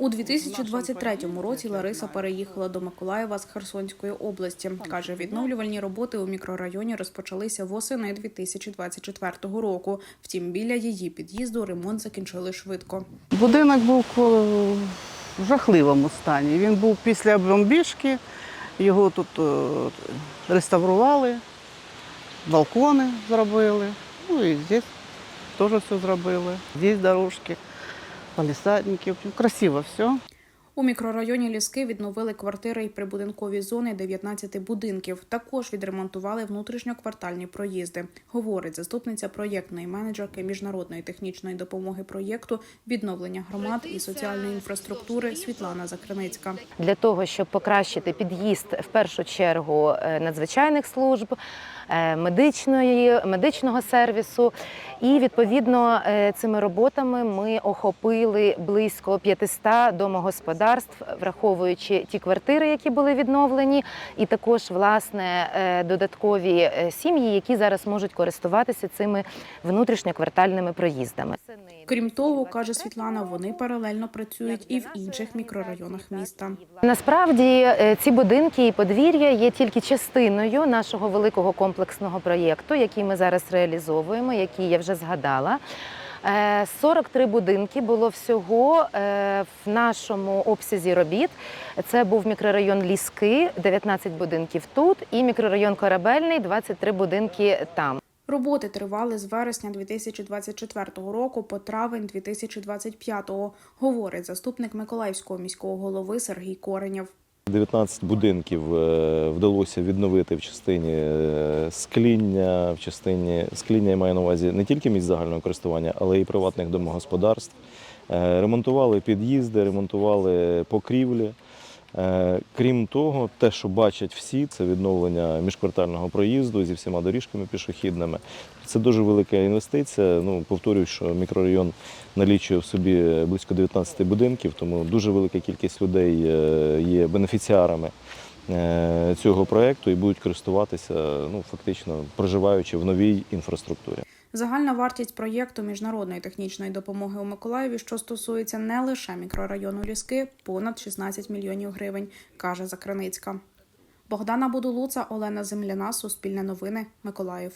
У 2023 році Лариса переїхала до Миколаєва з Херсонської області. Каже, відновлювальні роботи у мікрорайоні розпочалися восени 2024 року. Втім, біля її під'їзду ремонт закінчили швидко. Будинок був в жахливому стані. Він був після бомбіжки, його тут е, реставрували, балкони зробили. Ну і здесь теж все зробили. Здесь дорожки, палісадники. Красиво все. У мікрорайоні Ліски відновили квартири і прибудинкові зони 19 будинків. Також відремонтували внутрішньоквартальні проїзди, говорить заступниця проєктної менеджерки міжнародної технічної допомоги проєкту відновлення громад і соціальної інфраструктури Світлана Закриницька. для того, щоб покращити під'їзд в першу чергу е, надзвичайних служб, е, медичної, медичного сервісу. І відповідно е, цими роботами ми охопили близько 500 домогосподарств, враховуючи ті квартири, які були відновлені, і також власне е, додаткові е, сім'ї, які зараз можуть користуватися цими внутрішньоквартальними проїздами. Крім того, каже Світлана, вони паралельно працюють і в інших мікрорайонах міста. Насправді е, ці будинки і подвір'я є тільки частиною нашого великого комплексного проєкту, який ми зараз реалізовуємо, який я вже згадала. Е, 43 будинки було всього е, в нашому обсязі робіт. Це був мікрорайон Ліски, 19 будинків тут, і мікрорайон Корабельний, 23 будинки там. Роботи тривали з вересня 2024 року по травень 2025, говорить заступник Миколаївського міського голови Сергій Коренєв. 19 будинків е, вдалося відновити в частині е, скління, в частині скління я маю на увазі не тільки місць загального користування, але й приватних домогосподарств. Е, Ремонтували під'їзди, ремонтували покрівлі. Е, Крім того, те, що бачать всі, це відновлення міжквартального проїзду зі всіма доріжками пішохідними. Це дуже велика інвестиція. Ну, повторюю, що мікрорайон налічує в собі близько 19 будинків, тому дуже велика кількість людей е, є бенефіціарами е, цього проєкту і будуть користуватися, ну, фактично проживаючи в новій інфраструктурі. Загальна вартість проєкту міжнародної технічної допомоги у Миколаєві, що стосується не лише мікрорайону Ліски, понад 16 мільйонів гривень, каже Закриницька. Богдана Будулуца, Олена Земляна, Суспільне новини, Миколаїв.